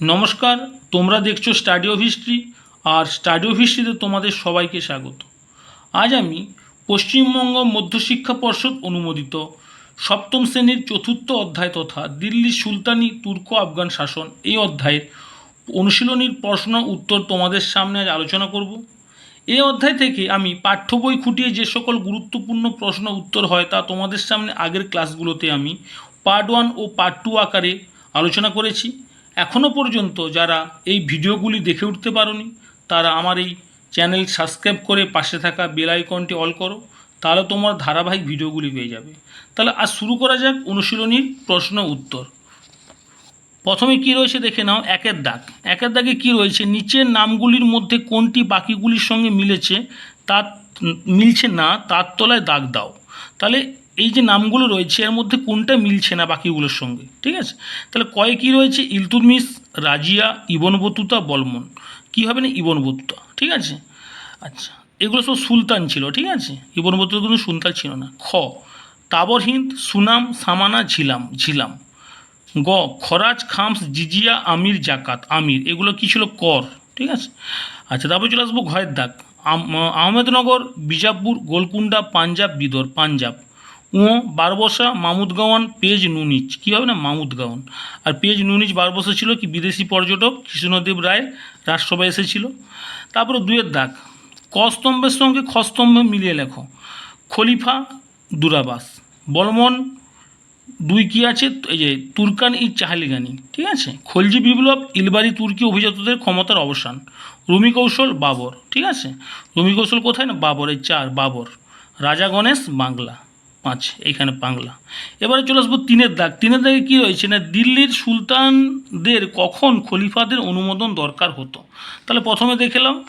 নমস্কার, তোমরা দেখছ স্টাডি অফ হিস্ট্রি আর স্টাডি অফ হিস্ট্রিতে তোমাদের সবাইকে স্বাগত। আজ আমি পশ্চিমবঙ্গ মধ্যশিক্ষা পর্ষদ অনুমোদিত সপ্তম শ্রেণির চতুর্থ অধ্যায় তথা দিল্লি সুলতানি তুর্ক আফগান শাসন এই অধ্যায়ের অনুশীলনীর প্রশ্ন উত্তর তোমাদের সামনে আজ আলোচনা করব। এই অধ্যায় থেকে আমি পাঠ্য বই খুঁটিয়ে যে সকল গুরুত্বপূর্ণ প্রশ্ন উত্তর হয় তা তোমাদের সামনে আগের ক্লাসগুলোতে আমি পার্ট ওয়ান ও পার্ট টু আকারে আলোচনা করেছি। এখনও পর্যন্ত যারা এই ভিডিওগুলি দেখে উঠতে পারোনি, তারা আমার এই চ্যানেল সাবস্ক্রাইব করে পাশে থাকা বেল আইকনটি অল করো, তাহলে তোমার ধারাবাহিক ভিডিওগুলি পেয়ে যাবে। তাহলে আজ শুরু করা যাক অনুশীলনীর প্রশ্ন উত্তর। প্রথমে কি রয়েছে দেখে নাও, একের দাগ। একের দাগে কি রয়েছে? নিচের নামগুলির মধ্যে কোনটি বাকিগুলির সঙ্গে মিলেছে? তার, মিলছে না, তার তলায় দাগ দাও। তাহলে এই যে নামগুলো রয়েছে, এর মধ্যে কোনটা মিলছে না বাকিগুলোর সঙ্গে? ঠিক আছে? তাহলে কয়ে কি রয়েছে? ইলতুতমিস রাজিয়া, ইবন বতুতা, বলমন। কী হবে না ইবন বতুতা? ঠিক আছে? আচ্ছা এগুলো সব সুলতান ছিল, ঠিক আছে? ইবন বতুতা কোনো সুলতান ছিল না। খ, তাবর হিন্দ, সুনাম, সামানা, ঝিলাম ঝিলাম। গ, খরাজ, খামস, জিজিয়া, আমির, জাকাত, আমির। এগুলো কি ছিল? কর। ঠিক আছে? আচ্ছা তারপর চলে আসব ঘয়ের দাগ। আহমেদনগর, বিজাপুর গোলকুন্ডা পাঞ্জাব, বিদর, পাঞ্জাব। ও বারবসা, মামুদগাওয়ান, পেজ নুনিচ। কী হবে না? মামুদগাওয়ান। আর পেজ নুনিচ, বারবসা ছিল কি? বিদেশি পর্যটক, কৃষ্ণদেব রায়, রাজসভায় এসেছিল। তারপরে দুয়ের দাগ। কস্তম্ভের সঙ্গে খ স্তম্ভে মিলিয়ে লেখো। খলিফা দুরাবাস। বলমন দুই কি আছে? এই যে, তুর্কান ই চাহালিগানি। ঠিক আছে? খলজি বিপ্লব, ইলবারি তুর্কি অভিজাতদের ক্ষমতার অবসান। রুমি কৌশল, বাবর। ঠিক আছে? রুমি কৌশল কোথায় না? বাবর, এই চার, বাবর। রাজা গণেশ, বাংলা। পাঁচ, এইখানে বাংলা। এবারে চলে আসব তিনের দাগ। তিনের দাগে কী রয়েছে না, দিল্লির সুলতানদের কখন খলিফাদের অনুমোদন দরকার হতো? তাহলে প্রথমে দেখেলাম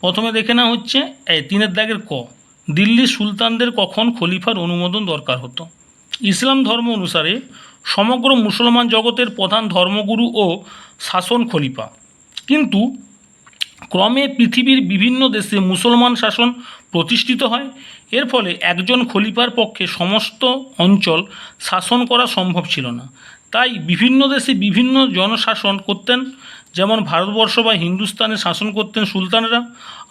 প্রথমে দেখে না হচ্ছে, এই তিনের দাগের ক। দিল্লির সুলতানদের কখন খলিফার অনুমোদন দরকার হতো? ইসলাম ধর্ম অনুসারে সমগ্র মুসলমান জগতের প্রধান ধর্মগুরু ও শাসন খলিফা। কিন্তু ক্রমে পৃথিবীর বিভিন্ন দেশে মুসলমান শাসন প্রতিষ্ঠিত হয়। এর ফলে একজন খলিফার পক্ষে সমস্ত অঞ্চল শাসন করা সম্ভব ছিল না। তাই বিভিন্ন দেশে বিভিন্ন জনশাসন করতেন, যেমন ভারতবর্ষ বা হিন্দুস্তানে শাসন করতেন সুলতানেরা।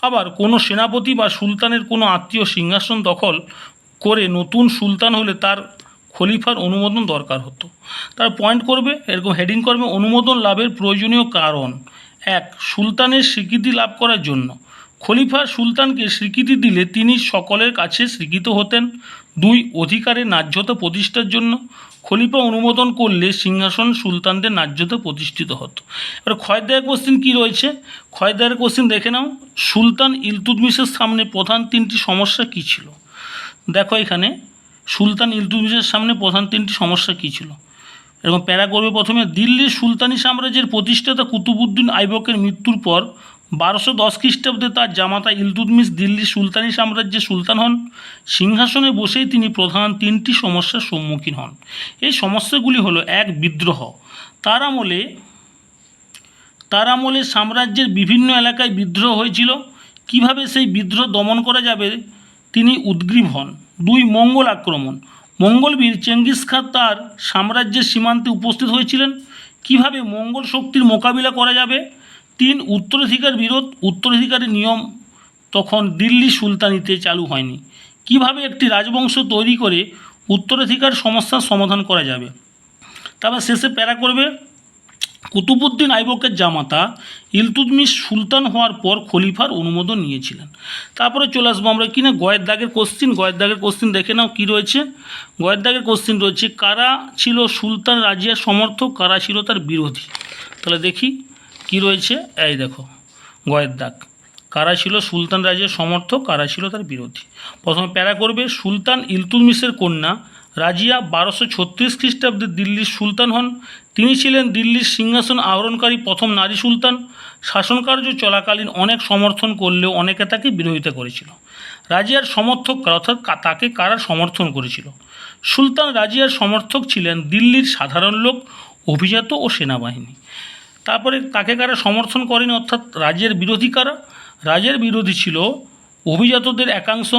আবার কোনো সেনাপতি বা সুলতানের কোনো আত্মীয় সিংহাসন দখল করে নতুন সুলতান হলে তার খলিফার অনুমোদন দরকার হতো। তার পয়েন্ট করবে, এরকম হেডিং করবে, অনুমোদন লাভের প্রয়োজনীয় কারণ। এক, সুলতানের স্বীকৃতি লাভ করার জন্য। খলিফা সুলতানকে স্বীকৃতি দিলে তিনি সকলের কাছে স্বীকৃত হতেন। দুই, অধিকারের ন্যায্যতা প্রতিষ্ঠার জন্য। খলিফা অনুমোদন করলে সিংহাসন সুলতানদের ন্যায্যতা প্রতিষ্ঠিত হতো। এবার খয়দায়ের কোশ্চিন কী রয়েছে? খয়দায়ের কোশ্চিন দেখে নাও। সুলতান ইলতুতমিশের সামনে প্রধান তিনটি সমস্যা কী ছিল? দেখো এখানে, সুলতান ইলতুতমিশের সামনে প্রধান তিনটি সমস্যা কী ছিল? এরকম প্যারা করবে প্রথমে দিল্লির সুলতানি সাম্রাজ্যের প্রতিষ্ঠাতা কুতুবুদ্দিন আইবকের মৃত্যুর পর বারোশো দশ খ্রিস্টাব্দে তার জামাতা ইলতুতমিশ দিল্লির সুলতানি সাম্রাজ্যে সুলতান হন। সিংহাসনে বসেই তিনি প্রধান তিনটি সমস্যার সম্মুখীন হন। এই সমস্যাগুলি হলো, এক, বিদ্রোহ। তার আমলে তার আমলে সাম্রাজ্যের বিভিন্ন এলাকায় বিদ্রোহ হয়েছিল। কীভাবে সেই বিদ্রোহ দমন করা যাবে? তিনি উদ্গ্রীব হন। দুই, মঙ্গল আক্রমণ। মঙ্গলবীর চেঙ্গিস খান তার সাম্রাজ্যের সীমান্তে উপস্থিত হয়েছিলেন। কীভাবে মঙ্গল শক্তির মোকাবিলা করা যাবে? তিন উত্তরাধিকার বিরোধ, উত্তরাধিকারের নিয়ম তখন দিল্লি সুলতানিতে চালু হয়নি। কীভাবে একটি রাজবংশ তৈরি করে উত্তরাধিকার সমস্যার সমাধান করা যাবে? তারপর শেষে প্যারা করবে। কুতুবুদ্দিন আইবকের জামাতা ইলতুতমিশ সুলতান হওয়ার পর খলিফার অনুমোদন নিয়েছিলেন। তারপরে চলে আসব আমরা কিনা গয়ের দাগের কোশ্চিন গয়ের দাগের কোশ্চিন দেখে নাও কী রয়েছে। গয়ের দাগের কোশ্চিন রয়েছে, কারা ছিল সুলতান রাজিয়ার সমর্থক, কারা ছিল তার বিরোধী? তাহলে দেখি কি রয়েছে, এই দেখো, গয়ের দাগ। কারা ছিল সুলতান রাজিয়ার সমর্থক, কারা ছিল তার বিরোধী? প্রথমে প্যারা করবে, সুলতান ইলতুতমিশের কন্যা রাজিয়া বারোশো ছত্রিশ খ্রিস্টাব্দে দিল্লির সুলতান হন। তিনি ছিলেন দিল্লির সিংহাসন আহরণকারী প্রথম নারী সুলতান। শাসনকার্য চলাকালীন অনেক সমর্থন করলেও অনেকে তাকে বিরোধিতা করেছিল। রাজিয়ার সমর্থক অর্থাৎ তাকে কারা সমর্থন করেছিল? সুলতান রাজিয়ার সমর্থক ছিলেন দিল্লির সাধারণ লোক, অভিজাত ও সেনাবাহিনী। তারপরে তাকে কারা সমর্থন করেনি অর্থাৎ রাজ্যের বিরোধী কারা? রাজের বিরোধী ছিল অভিজাতদের একাংশ,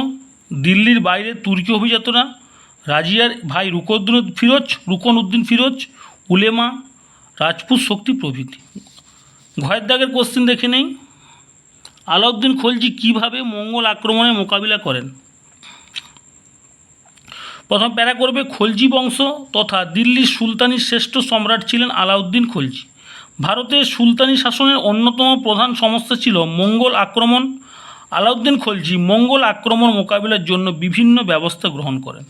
দিল্লির বাইরে তুর্কি অভিজাতরা, রাজিয়ার ভাই রুকনুদ্দিন ফিরোজ রুকন উদ্দিন ফিরোজ উলেমা রাজপুত শক্তি প্রভৃতি। ঘয়ের দাগের কোশ্চেন দেখে নেই। আলাউদ্দিন খলজি কীভাবে মঙ্গল আক্রমণের মোকাবিলা করেন? প্রথম প্যারা করবে খলজি বংশ তথা দিল্লির সুলতানি শ্রেষ্ঠ সম্রাট ছিলেন আলাউদ্দিন খলজি। ভারতের সুলতানি শাসনের অন্যতম প্রধান সমস্যা ছিল মঙ্গল আক্রমণ। আলাউদ্দিন খলজি মঙ্গল আক্রমণ মোকাবিলার জন্য বিভিন্ন ব্যবস্থা গ্রহণ করেন।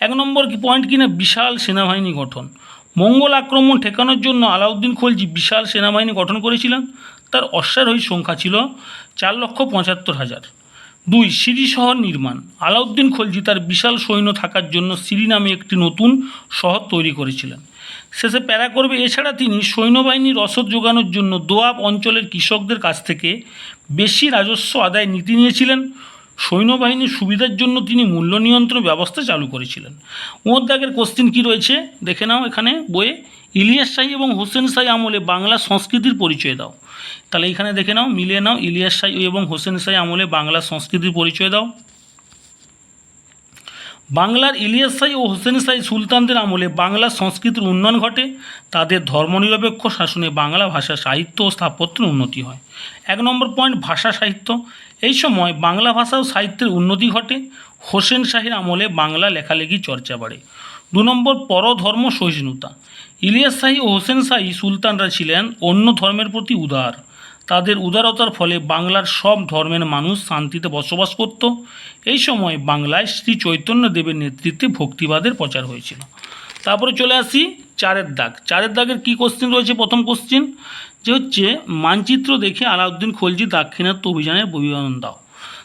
এক নম্বর পয়েন্ট কিনা? বিশাল সেনাবাহিনী গঠন। মঙ্গল আক্রমণ ঠেকানোর জন্য আলাউদ্দিন খলজি বিশাল সেনাবাহিনী গঠন করেছিলেন। তার অশ্বারোহী সংখ্যা ছিল চার লক্ষ পঁচাত্তর হাজার। দুই সিরি শহর নির্মাণ। আলাউদ্দিন খলজি তার বিশাল সৈন্য থাকার জন্য সিরি নামে একটি নতুন শহর তৈরি করেছিলেন। শেষে প্যারা করবে। এছাড়া তিনি সৈন্যবাহিনীর রসদ যোগানোর জন্য দোয়াব অঞ্চলের কৃষকদের কাছ থেকে বেশি রাজস্ব আদায় নীতি নিয়েছিলেন। সৈন্যবাহিনীর সুবিধার জন্য তিনি মূল্য নিয়ন্ত্রণ ব্যবস্থা চালু করেছিলেন। ওর দাগের কোশ্চিন কী রয়েছে? দেখে নাও এখানে বইয়ে। ইলিয়াস শাহী এবং হোসেন শাহী আমলে বাংলা সংস্কৃতির পরিচয় দাও। তাহলে এখানে দেখে নাও, মিলিয়ে নাও, ইলিয়াস শাহী এবং হোসেন শাহী আমলে বাংলা সংস্কৃতির পরিচয় দাও। বাংলার ইলিয়াস শাহী ও হোসেন শাহী সুলতানদের আমলে বাংলা সংস্কৃতির উন্নয়ন ঘটে। তাদের ধর্মনিরপেক্ষ শাসনে বাংলা ভাষা সাহিত্য ও স্থাপত্যের উন্নতি হয়। এক নম্বর পয়েন্ট ভাষা সাহিত্য। এই সময় বাংলা ভাষা ও সাহিত্যের উন্নতি ঘটে। হোসেন শাহীর আমলে বাংলা লেখালেখি চর্চা বাড়ে। দু নম্বর পরধর্ম সহিষ্ণুতা। ইলিয়াস শাহী ও হোসেন শাহী সুলতানরা ছিলেন অন্য ধর্মের প্রতি উদার। তাদের উদারতার ফলে বাংলার সব ধর্মের মানুষ শান্তিতে বসবাস করত। এই সময় বাংলায় শ্রী চৈতন্য দেবের নেতৃত্বে ভক্তিবাদের প্রচার হয়েছিল। তারপরে চলে আসি চারের দাগ। চারের দাগের কী কোশ্চিন রয়েছে? প্রথম কোশ্চিন যে হচ্ছে, মানচিত্র দেখে আলাউদ্দিন খলজি দাক্ষিণাত্য অভিযানের বিবরণ দাও।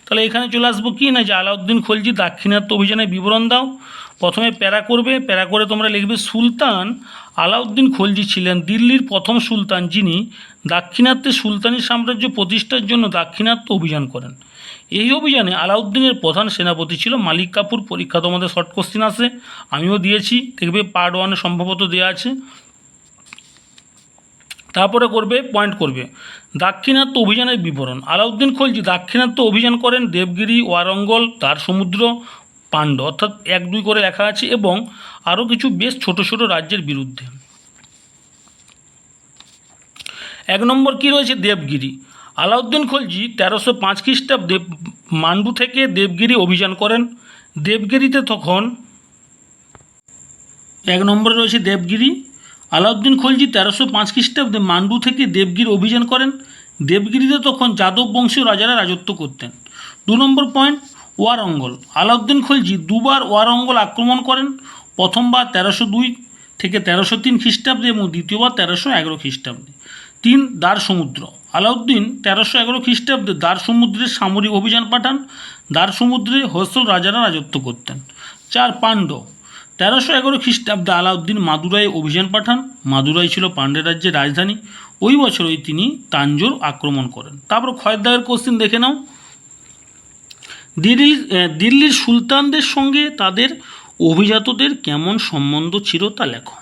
তাহলে এখানে চলে আসব কি? না, যে আলাউদ্দিন খলজি দাক্ষিণাত্য অভিযানের বিবরণ দাও। প্রথমে প্যারা করবে। প্যারা করে তোমরা লিখবে, সুলতান আলাউদ্দিন খলজি ছিলেন দিল্লির প্রথম সুলতান যিনি দাক্ষিণাত্যে সুলতানি সাম্রাজ্য প্রতিষ্ঠার জন্য দাক্ষিণাত্য অভিযান করেন। এই অভিযানে আলাউদ্দিনের প্রধান সেনাপতি ছিল মালিক কাপুর। পরীক্ষা তোমাদের শর্ট কোশ্চিন আছে আমিও দিয়েছি। দেখবে পার্ট ওয়ানে সম্ভবত দেওয়া আছে। তারপরে করবে পয়েন্ট করবে। দাক্ষিণাত্য অভিযানের বিবরণ। আলাউদ্দিন খলজি দাক্ষিণাত্য অভিযান করেন দেবগিরি, ওয়ারঙ্গল, তার সমুদ্র পাণ্ড অর্থাৎ এক দুই করে লেখা আছে এবং আরও কিছু বেশ ছোট ছোট রাজ্যের বিরুদ্ধে। এক নম্বর কি রয়েছে? দেবগিরি। আলাউদ্দিন খলজি তেরোশো পাঁচ খ্রিস্টাব্দে মান্ডু থেকে দেবগিরি অভিযান করেন। দেবগিরিতে তখন এক নম্বরে রয়েছে দেবগিরি। আলাউদ্দিন খলজি তেরোশো পাঁচ খ্রিস্টাব্দে মান্ডু থেকে দেবগিরি অভিযান করেন। দেবগিরিতে তখন যাদব বংশীয় রাজারা রাজত্ব করতেন। দু নম্বর পয়েন্ট, ওয়ারঙ্গল। আলাউদ্দিন খলজি দুবার ওয়ারঙ্গল আক্রমণ করেন। প্রথমবার তেরোশো দুই থেকে তেরোশো তিন খ্রিস্টাব্দে এবং দ্বিতীয়বার তেরোশো এগারো খ্রিস্টাব্দে। তিন, দ্বার সমুদ্র। আলাউদ্দিন তেরোশো এগারো খ্রিস্টাব্দে দ্বার সমুদ্রে সামরিক অভিযান পাঠান দ্বার সমুদ্রে হৈসল রাজারা রাজত্ব করতেন। চার পাণ্ডব, তেরোশো এগারো খ্রিস্টাব্দে আলাউদ্দিন মাদুরাই অভিযান পাঠান। মাদুরাই ছিল পাণ্ডে রাজ্যের রাজধানী। ওই বছরই তিনি তাঞ্জোর আক্রমণ করেন। তারপর খয়েরদাগের কোশ্চিন দেখে নাও। দিল্লি দিল্লির সুলতানদের সঙ্গে তাদের অভিজাতদের কেমন সম্বন্ধ ছিল তা লেখো।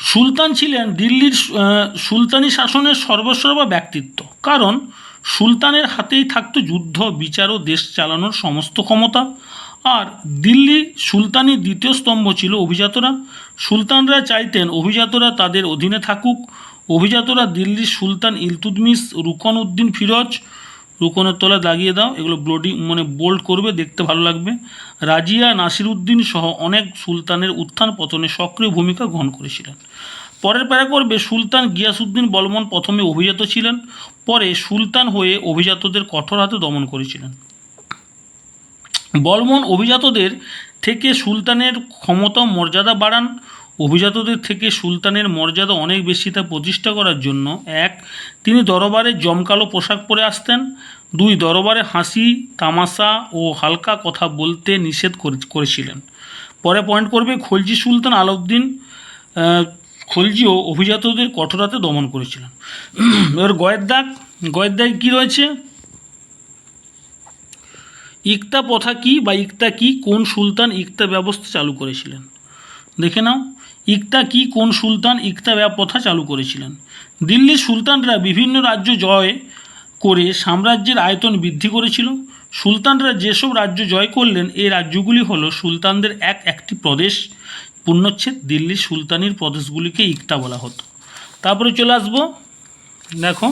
সুলতান ছিলেন দিল্লির সুলতানি শাসনের সর্বসর্বা ব্যক্তিত্ব। কারণ সুলতানের হাতেই থাকতো যুদ্ধ, বিচার ও দেশ চালানোর সমস্ত ক্ষমতা। আর দিল্লি সুলতানি দ্বিতীয় স্তম্ভ ছিল অভিজাতরা। সুলতানরা চাইতেন অভিজাতরা তাদের অধীনে থাকুক। অভিজাতরা দিল্লির সুলতান ইলতুদমিস রুকন উদ্দিন ফিরোজ, রুকনের তলা দাগিয়ে দাও, এগুলো ব্লোডিং মানে বোল্ড করবে, দেখতে ভালো লাগবে। রাজিয়া, নাসিরউদ্দিন সহ অনেক সুলতানের উত্থান পতনে সক্রিয় ভূমিকা গ্রহণ করেছিলেন। পরের প্যারা করবে সুলতান গিয়াসুদ্দিন বলমন প্রথমে অভিজাত ছিলেন, পরে সুলতান হয়ে অভিজাতদের কঠোর হাতে দমন করেছিলেন। বলমন অভিজাতদের থেকে সুলতানের ক্ষমতা মর্যাদা বাড়ান। অভিজাতদের থেকে সুলতানের মর্যাদা অনেক বেশি তা প্রতিষ্ঠা করার জন্য, এক, তিনি দরবারে জমকালো পোশাক পরে আসতেন। দুই, দরবারে হাসি, তামাশা ও হালকা কথা বলতে নিষেধ করে- করেছিলেন। পরে পয়েন্ট করবে খলজি সুলতান আলাউদ্দিন খলজিও অভিজাতদের কঠোরাতে দমন করেছিলেন। এবার গয়ের দাগ কী রয়েছে? ইকতা প্রথা কি বা ইকতা কি, কোন সুলতান ইকতা ব্যবস্থা চালু করেছিলেন? দেখে নাও, ইকতা কি, কোন সুলতান ইকতা প্রথা চালু করেছিলেন? দিল্লির সুলতানরা বিভিন্ন রাজ্য জয় করে সাম্রাজ্যের আয়তন বৃদ্ধি করেছিল। সুলতানরা যেসব রাজ্য জয় করলেন এই রাজ্যগুলি হলো সুলতানদের এক একটি প্রদেশ পূর্ণচ্ছেদ দিল্লির সুলতানির প্রদেশগুলিকে ইকটা বলা হতো। তারপরে চলে আসব, দেখো।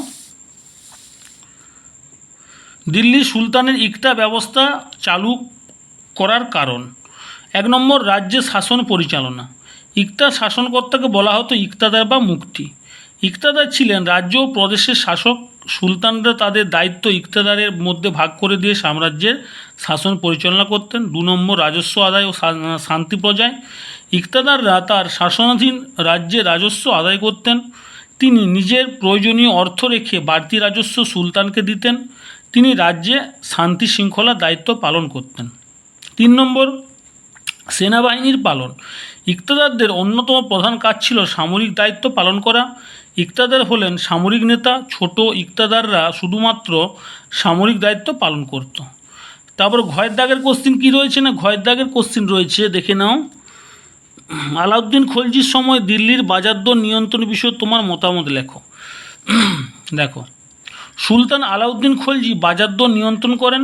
দিল্লির সুলতানের ইকটা ব্যবস্থা চালু করার কারণ, এক নম্বর রাজ্যে শাসন পরিচালনা। ইকতা শাসনকর্তাকে বলা হতো ইকতাদার বা মুক্তি। ইকতাদার ছিলেন রাজ্য ও প্রদেশের শাসক, সুলতানরা তাদের দায়িত্ব ইকতাদারের মধ্যে ভাগ করে দিয়ে সাম্রাজ্যের শাসন পরিচালনা করতেন। দু নম্বর রাজস্ব আদায় ও শান্তি প্রজায়। ইকতাদাররা তার শাসনাধীন রাজ্যে রাজস্ব আদায় করতেন। তিনি নিজের প্রয়োজনীয় অর্থ রেখে বাড়তি রাজস্ব সুলতানকে দিতেন। তিনি রাজ্যে শান্তি শৃঙ্খলার দায়িত্ব পালন করতেন। তিন নম্বর, সেনাবাহিনীর পালন। ইকতাদারদের অন্যতম প্রধান কাজ ছিল সামরিক দায়িত্ব পালন করা। ইকতাদার হলেন সামরিক নেতা, ছোট ইকতাদাররা শুধুমাত্র সামরিক দায়িত্ব পালন করত। তারপর ঘয়ের দাগের কোশ্চিন কী রয়েছে না ঘয়ের দাগের কোশ্চিন রয়েছে, দেখে নাও। আলাউদ্দিন খলজির সময় দিল্লির বাজার দর নিয়ন্ত্রণ বিষয়ে তোমার মতামত লেখো। দেখো, সুলতান আলাউদ্দিন খলজি বাজার দর নিয়ন্ত্রণ করেন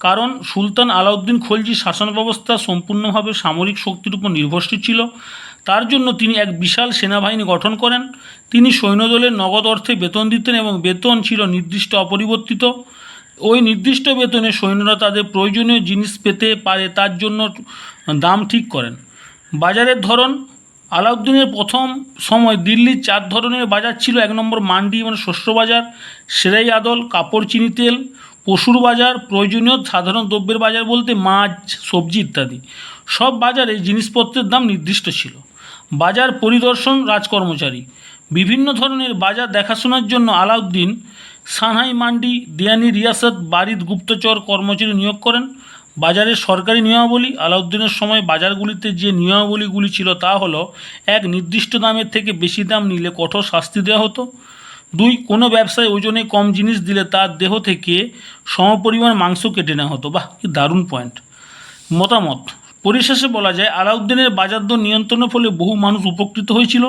কারণ সুলতান আলাউদ্দিন খলজি শাসন ব্যবস্থা সম্পূর্ণভাবে সামরিক শক্তির উপর নির্ভরশীল ছিল। তার জন্য তিনি এক বিশাল সেনাবাহিনী গঠন করেন। তিনি সৈন্যদলের নগদ অর্থে বেতন দিতেন এবং বেতন ছিল নির্দিষ্ট অপরিবর্তিত। ওই নির্দিষ্ট বেতনে সৈন্যরা তাদের প্রয়োজনীয় জিনিস পেতে পারে, তার জন্য দাম ঠিক করেন। বাজারের ধরন, আলাউদ্দিনের প্রথম সময় দিল্লির চার ধরনের বাজার ছিল, এক নম্বর মান্ডি মানে শস্য বাজার, সেরাই আদল, কাপড়, চিনি, তেল, পশুর বাজার, প্রয়োজনীয় সাধারণ দ্রব্যের বাজার বলতে মাছ, সবজি ইত্যাদি। সব বাজারে জিনিসপত্রের দাম নির্দিষ্ট ছিল। বাজার পরিদর্শন, রাজকর্মচারী। বিভিন্ন ধরনের বাজার দেখাশোনার জন্য আলাউদ্দিন সানহাই মান্ডি, দিয়ানি রিয়াসত বারিদ গুপ্তচর কর্মচারী নিয়োগ করেন। বাজারের সরকারি নিয়মাবলী আলাউদ্দিনের সময় বাজারগুলিতে যে নিয়মাবলীগুলি ছিল তা হলো, এক নির্দিষ্ট দামের থেকে বেশি দাম নিলে কঠোর শাস্তি দেওয়া হতো। দুই, কোনো ব্যবসায় ওজনে কম জিনিস দিলে তার দেহ থেকে সমপরিমাণ মাংস কেটে নেওয়া হতো। বাহ, কি দারুণ পয়েন্ট মতামত, পরিশেষে বলা যায়, আলাউদ্দিনের বাজার দর নিয়ন্ত্রণের ফলে বহু মানুষ উপকৃত হয়েছিল।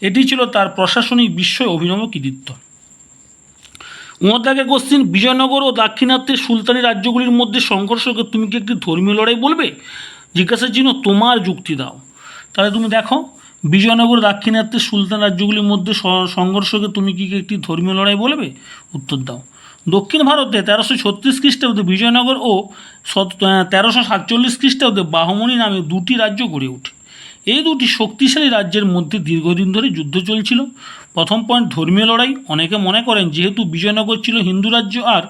এটি ছিল তার প্রশাসনিক বিস্ময় অভিনব কৃতিত্ব। উমদাকে কোশ্চিন বিজয়নগর ও দাক্ষিণাত্যের সুলতানি রাজ্যগুলির মধ্যে সংঘর্ষকে তুমি কি একটি ধর্মীয় লড়াই বলবে? জিজ্ঞাসার জন্য তোমার যুক্তি দাও। তাহলে তুমি দেখো, বিজয়নগর দাক্ষিণাত্যের সুলতান রাজ্যগুলির মধ্যে সংঘর্ষকে তুমি কি একটি ধর্মীয় লড়াই বলবে? উত্তর দাও। দক্ষিণ ভারতে তেরোশো ছত্রিশ খ্রিস্টাব্দে বিজয়নগর ও তেরোশো সাতচল্লিশ খ্রিস্টাব্দে বাহমনি নামে দুটি রাজ্য গড়ে ওঠে। এই দুটি শক্তিশালী রাজ্যের মধ্যে দীর্ঘদিন ধরে যুদ্ধ চলছিল। প্রথম পয়েন্ট ধর্মীয় লড়াই, অনেকে মনে করেন যেহেতু বিজয়নগর ছিল হিন্দু রাজ্য আর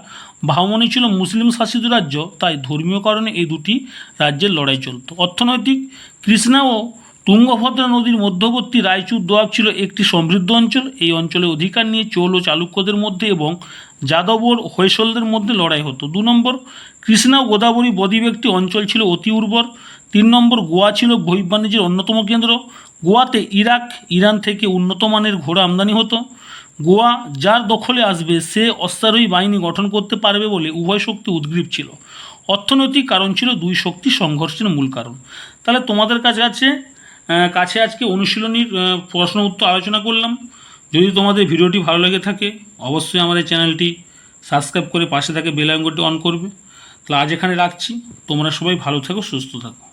বাহমনি ছিল মুসলিম শাসিত রাজ্য, তাই ধর্মীয় কারণে এই দুটি রাজ্যের লড়াই চলত। অর্থনৈতিক কৃষ্ণা ও তুঙ্গভদ্রা নদীর মধ্যবর্তী রায়চুর দোয়াব ছিল একটি সমৃদ্ধ অঞ্চল। এই অঞ্চলে অধিকার নিয়ে চোল ও চালুক্যদের মধ্যে এবং যাদব ও হৈসলদের মধ্যে লড়াই হতো। দু নম্বর, কৃষ্ণা গোদাবরী বদ্বীপ একটি অঞ্চল ছিল অতি উর্বর। তিন নম্বর গোয়া ছিল বহিঃ বাণিজ্যের অন্যতম কেন্দ্র। গোয়াতে ইরাক, ইরান থেকে উন্নত মানের ঘোড়া আমদানি হতো। গোয়া যার দখলে আসবে, সে অশ্বারোহী বাহিনী গঠন করতে পারবে বলে উভয় শক্তি উদ্গ্রীব ছিল। অর্থনৈতিক কারণ ছিল দুই শক্তি সংঘর্ষের মূল কারণ। তাহলে তোমাদের কাছে আছে কাছে আজকে অনুশীলনীর প্রশ্ন উত্তর আলোচনা করলাম। যদি তোমাদের ভিডিওটি ভালো লেগে থাকে, অবশ্যই এই চ্যানেলটি সাবস্ক্রাইব করে পাশে থাকে বেল আইকনটি অন করবে। তাহলে আজ এখানে রাখছি। তোমরা সবাই ভালো থাকো, সুস্থ থাকো।